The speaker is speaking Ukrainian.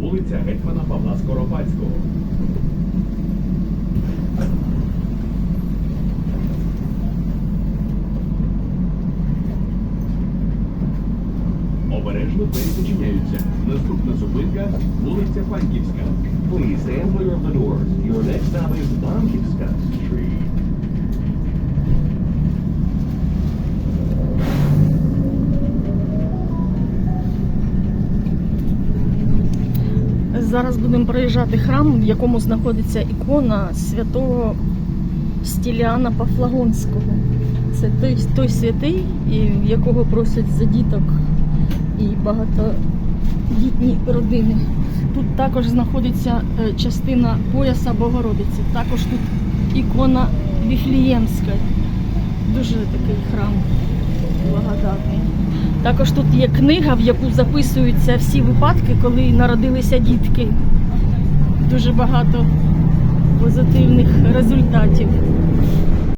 вулиця Гетьмана Павла Скоропадського. Обережно двері. Наступна зупинка вулиця Франківська. Please stand clear of the doors. Your next stop is Bankivska Зараз будемо проїжджати храм, в якому знаходиться ікона святого Стіліана Пафлагонського. Це той, той святий, в якого просять за діток і багатодітні родини. Тут також знаходиться е, частина пояса Богородиці. Також тут ікона Віфліємська. Дуже такий храм благодатний. Також тут є книга, в яку записуються всі випадки, коли народилися дітки. Дуже багато позитивних результатів.